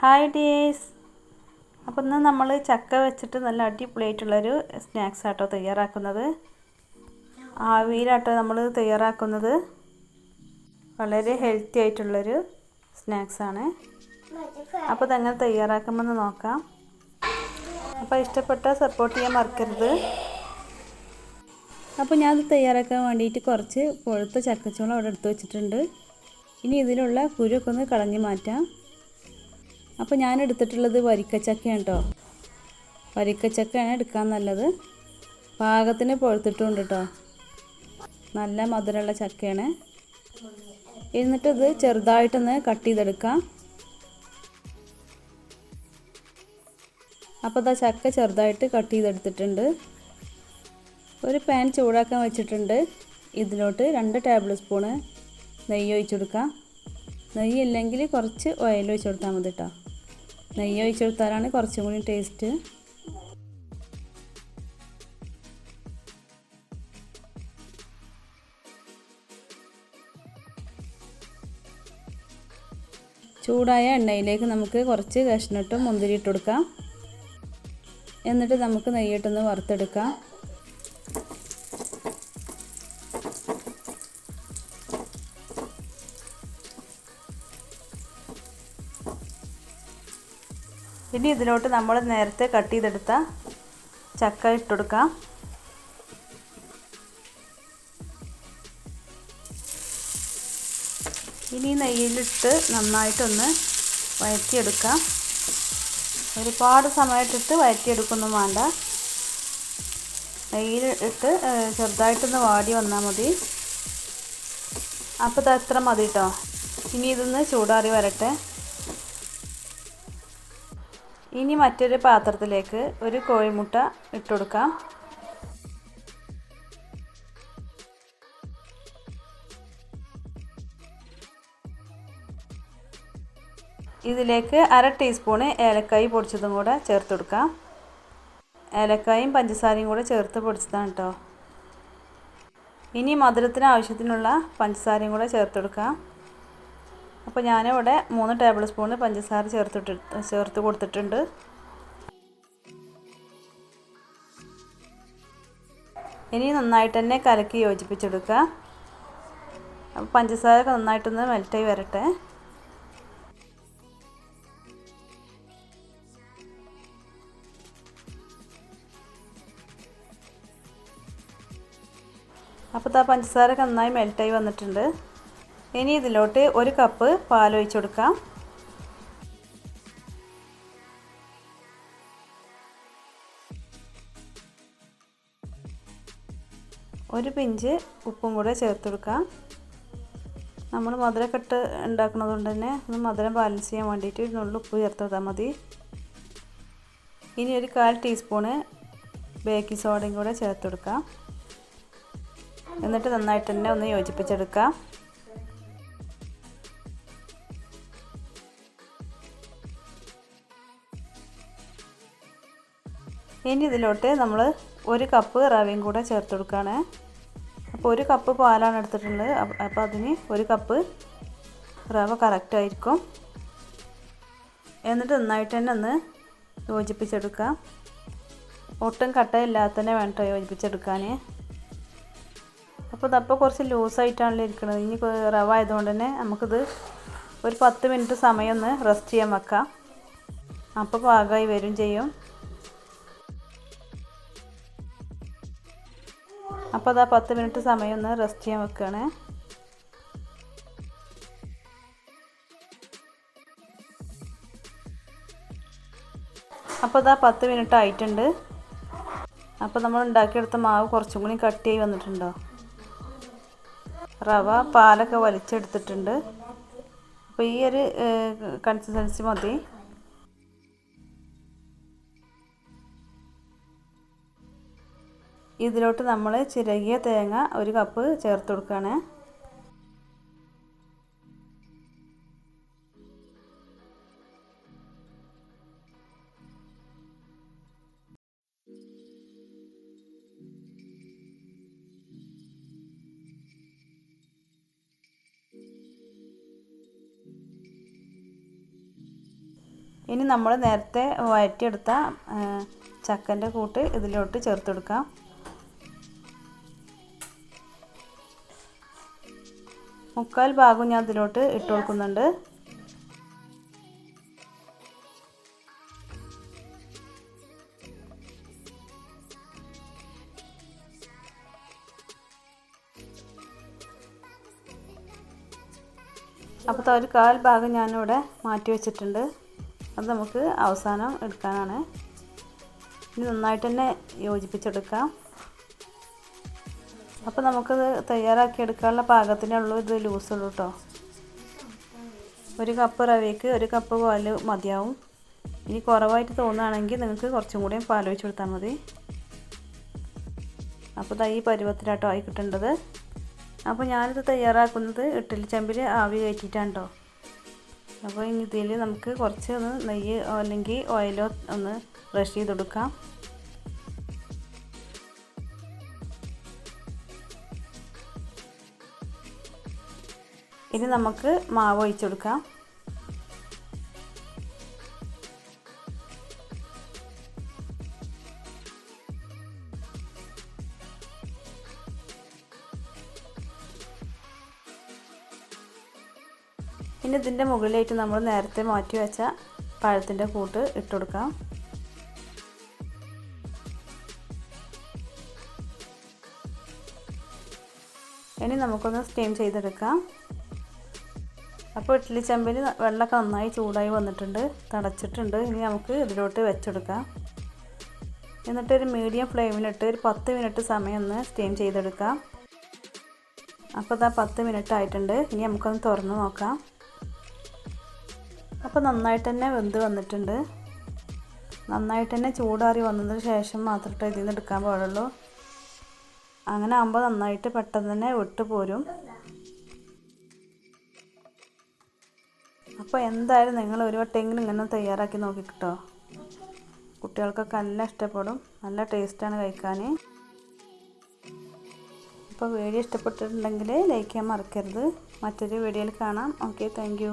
Hi days അപ്പോൾ ഇന്ന് നമ്മൾ ചക്ക വെച്ചിട്ട് നല്ല അടിപൊളിയായിട്ടുള്ളൊരു സ്നാക്സ് ആട്ടോ തയ്യാറാക്കുന്നത്. ആവിയിലാട്ടോ നമ്മൾ തയ്യാറാക്കുന്നത്. വളരെ ഹെൽത്തി ആയിട്ടുള്ളൊരു ആണ്. അപ്പോൾ ഇതെങ്ങനെ തയ്യാറാക്കുമെന്ന് നോക്കാം. അപ്പോൾ ഇഷ്ടപ്പെട്ട സപ്പോർട്ട് ചെയ്യാൻ മറക്കരുത്. അപ്പോൾ ഞാനത് തയ്യാറാക്കാൻ വേണ്ടിയിട്ട് കുറച്ച് പൊഴുത്ത ചക്കച്ചോളം അവിടെ എടുത്ത് വെച്ചിട്ടുണ്ട്. ഇനി ഇതിലുള്ള കുരുവൊക്കെ ഒന്ന് കളഞ്ഞ് മാറ്റാം. അപ്പോൾ ഞാൻ എടുത്തിട്ടുള്ളത് വരിക്കച്ചക്കയാണ് കേട്ടോ വരിക്കച്ചക്കയാണ് എടുക്കാൻ നല്ലത്. പാകത്തിന് പൊഴുത്തിട്ടുണ്ട് കേട്ടോ നല്ല മധുരമുള്ള ചക്കയാണ്. എന്നിട്ടത് ചെറുതായിട്ടൊന്ന് കട്ട് ചെയ്തെടുക്കാം. അപ്പോൾ ഇതാ ചക്ക ചെറുതായിട്ട് കട്ട് ചെയ്തെടുത്തിട്ടുണ്ട്. ഒരു പാൻ ചൂടാക്കാൻ വെച്ചിട്ടുണ്ട്. ഇതിലോട്ട് രണ്ട് ടേബിൾ സ്പൂണ് നെയ്യ് ഒഴിച്ചു കൊടുക്കാം. നെയ്യ് ഇല്ലെങ്കിൽ കുറച്ച് ഓയിൽ ഒഴിച്ചു കൊടുത്താൽ മതി കേട്ടോ നെയ്യ് ഒഴിച്ചു കൊടുത്താലാണ് കുറച്ചും കൂടി ടേസ്റ്റ് ചൂടായ എണ്ണയിലേക്ക് നമുക്ക് കുറച്ച് കഷ്ണിട്ടും മുന്തിരി ഇട്ട് കൊടുക്കാം. എന്നിട്ട് നമുക്ക് നെയ്യിട്ടൊന്ന് വറുത്തെടുക്കാം. ഇനി ഇതിലോട്ട് നമ്മൾ നേരത്തെ കട്ട് ചെയ്തെടുത്ത ചക്ക ഇട്ടുകൊടുക്കാം ഇനി നെയ്യിലിട്ട് നന്നായിട്ടൊന്ന് വഴറ്റിയെടുക്കാം. ഒരുപാട് സമയത്തിട്ട് വഴറ്റിയെടുക്കൊന്നും വേണ്ട. നെയ്യിൽ ഇട്ട് ചെറുതായിട്ടൊന്ന് വാടി വന്നാൽ മതി. അപ്പോൾ ഇത് അത്ര മതി കേട്ടോ ഇനി ഇതൊന്ന് ചൂടാറി വരട്ടെ. ഇനി മറ്റൊരു പാത്രത്തിലേക്ക് ഒരു കോഴിമുട്ട ഇട്ടുകൊടുക്കാം ഇതിലേക്ക് അര ടീസ്പൂണ് ഏലക്കായി പൊടിച്ചതും കൂടെ ചേർത്ത് കൊടുക്കാം ഏലക്കായും പഞ്ചസാരയും കൂടെ ചേർത്ത് പൊടിച്ചതാണ് കേട്ടോ ഇനി മധുരത്തിന് ആവശ്യത്തിനുള്ള പഞ്ചസാരയും കൂടെ ചേർത്ത് കൊടുക്കാം അപ്പോൾ ഞാനിവിടെ മൂന്ന് ടേബിൾ സ്പൂൺ പഞ്ചസാര ചേർത്തിട്ട് ചേർത്ത് കൊടുത്തിട്ടുണ്ട്. ഇനി നന്നായിട്ട് തന്നെ കലക്കി യോജിപ്പിച്ചെടുക്കുക. അപ്പോൾ പഞ്ചസാര നന്നായിട്ടൊന്ന് മെൽറ്റായി വരട്ടെ. അപ്പോൾ ആ പഞ്ചസാര നന്നായി മെൽറ്റായി വന്നിട്ടുണ്ട്. ഇനി ഇതിലോട്ട് ഒരു കപ്പ് പാൽ ഒഴിച്ചു കൊടുക്കാം. ഒരു പിഞ്ച് ഉപ്പും കൂടെ ചേർത്ത് കൊടുക്കാം. നമ്മൾ മധുരക്കെട്ട് ഉണ്ടാക്കുന്നത് കൊണ്ട് തന്നെ ഒന്ന് മധുരം ബാലൻസ് ചെയ്യാൻ വേണ്ടിയിട്ട് ഇതിനുള്ളിൽ ഉപ്പ് ചേർത്ത് കൊടുത്താൽ മതി. ഇനി ഒരു കാൽ ടീസ്പൂണ് ബേക്കിംഗ് സോഡയും കൂടെ ചേർത്ത് കൊടുക്കാം. എന്നിട്ട് നന്നായിട്ട് തന്നെ ഒന്ന് യോജിപ്പിച്ചെടുക്കാം. ഇനി ഇതിലോട്ട് നമ്മൾ ഒരു കപ്പ് റവയും കൂടെ ചേർത്ത് കൊടുക്കുകയാണ്. അപ്പോൾ ഒരു കപ്പ് പാലാണ് എടുത്തിട്ടുള്ളത്. അപ്പോൾ അതിന് ഒരു കപ്പ് റവ കറക്റ്റായിരിക്കും എന്നിട്ട് നന്നായിട്ട് തന്നെ ഒന്ന് യോജിപ്പിച്ചെടുക്കാം ഒട്ടും കട്ടയില്ലാതെ തന്നെ വേണ്ട യോജിപ്പിച്ചെടുക്കാൻ അപ്പോൾ ഇതപ്പോൾ കുറച്ച് ലൂസായിട്ടാണല്ലോ ഇരിക്കുന്നത് ഇനി റവ ആയതുകൊണ്ട് തന്നെ നമുക്കിത് ഒരു പത്ത് മിനിറ്റ് സമയം ഒന്ന് റെസ്റ്റ് ചെയ്യാൻ വെക്കാം. അപ്പോൾ പാകമായി വരും ചെയ്യും. അപ്പോൾ അതാ പത്ത് മിനിറ്റ് സമയം ഒന്ന് റെസ്റ്റ് ചെയ്യാൻ വെക്കുകയാണ്. അപ്പോൾ അതാ പത്ത് മിനിറ്റ് ആയിട്ടുണ്ട്. അപ്പോൾ നമ്മൾ ഉണ്ടാക്കിയെടുത്ത മാവ് കുറച്ചും കൂടി കട്ടിയായി വന്നിട്ടുണ്ടോ? റവ പാലൊക്കെ വലിച്ചെടുത്തിട്ടുണ്ട്. അപ്പോൾ ഈ ഒരു കൺസിസ്റ്റൻസി മതി. ഇതിലോട്ട് നമ്മൾ ചിരകിയ തേങ്ങ ഒരു കപ്പ് ചേർത്ത് കൊടുക്കുകയാണ് ഇനി നമ്മൾ നേരത്തെ വഴറ്റിയെടുത്ത ചക്കന്റെ കൂട്ട് ഇതിലോട്ട് ചേർത്ത് കൊടുക്കാം. മുക്കാൽ ഭാഗം ഞാൻ ഇതിലോട്ട് ഇട്ട് കൊടുക്കുന്നുണ്ട്. അപ്പോൾ ഒരു കാൽ ഭാഗം ഞാനിവിടെ മാറ്റി വെച്ചിട്ടുണ്ട്. അത് നമുക്ക് അവസാനം എടുക്കാനാണ്. ഇനി നന്നായിട്ട് തന്നെ യോജിപ്പിച്ചെടുക്കാം. അപ്പോൾ നമുക്കത് തയ്യാറാക്കി എടുക്കാനുള്ള പാകത്തിനുള്ളൂ ഇത് ലൂസുള്ളൂ കേട്ടോ ഒരു കപ്പ് റവയ്ക്ക് ഒരു കപ്പ് പാൽ മതിയാവും. ഇനി കുറവായിട്ട് തോന്നുകയാണെങ്കിൽ നിങ്ങൾക്ക് കുറച്ചും കൂടി പാൽ ഒഴിച്ച് കൊടുത്താൽ മതി. അപ്പോൾ ഈ പരുവത്തിലാട്ടോ ആയി കിട്ടേണ്ടത്. അപ്പോൾ ഞാനിത് തയ്യാറാക്കുന്നത് ഇഡ്ഡലി ചെമ്പിൽ ആവി കയറ്റിയിട്ടാണ് കേട്ടോ അപ്പോൾ ഇനി ഇതിൽ നമുക്ക് കുറച്ച് ഒന്ന് നെയ്യ് അല്ലെങ്കിൽ ഓയിലോ ഒന്ന് ബ്രഷ് ചെയ്ത് കൊടുക്കാം ഇനി നമുക്ക് മാവ് ഒഴിച്ചു കൊടുക്കാം. ഇനി ഇതിന്റെ മുകളിലായിട്ട് നമ്മൾ നേരത്തെ മാറ്റി വെച്ച പഴത്തിന്റെ കൂട്ട് ഇട്ട് കൊടുക്കാം. ഇനി നമുക്കൊന്ന് സ്റ്റീം ചെയ്തെടുക്കാം. അപ്പോൾ ഇഡ്ഡലി ചെമ്പിൽ വെള്ളമൊക്കെ നന്നായി ചൂടായി വന്നിട്ടുണ്ട്. തടച്ചിട്ടുണ്ട്. ഇനി നമുക്ക് ഇതിലോട്ട് വെച്ചെടുക്കാം. എന്നിട്ട് ഒരു മീഡിയം ഫ്ലെയിമിലിട്ട് ഒരു പത്ത് മിനിറ്റ് സമയം ഒന്ന് സ്റ്റീം ചെയ്തെടുക്കാം. അപ്പോൾ ഇതാ പത്ത് മിനിറ്റ് ആയിട്ടുണ്ട്. ഇനി നമുക്കൊന്ന് തുറന്ന് നോക്കാം. അപ്പോൾ നന്നായിട്ട് തന്നെ വെന്ത് വന്നിട്ടുണ്ട്. നന്നായിട്ട് തന്നെ ചൂടാറി വന്നതിന് ശേഷം മാത്രമേ ഇതിൽ നിന്ന് എടുക്കാൻ പാടുള്ളൂ. അങ്ങനെ ആകുമ്പോൾ നന്നായിട്ട് പെട്ടെന്ന് തന്നെ വിട്ട് പോരും അപ്പോൾ എന്തായാലും നിങ്ങൾ ഒരു വട്ടമെങ്കിലും ഇങ്ങനെ തയ്യാറാക്കി നോക്കി കിട്ടോ കുട്ടികൾക്കൊക്കെ നല്ല ഇഷ്ടപ്പെടും. നല്ല ടേസ്റ്റാണ് കഴിക്കാൻ അപ്പോൾ വീഡിയോ ഇഷ്ടപ്പെട്ടിട്ടുണ്ടെങ്കിൽ ലൈക്ക് ചെയ്യാൻ മറക്കരുത്. മറ്റൊരു വീഡിയോയിൽ കാണാം. Okay thank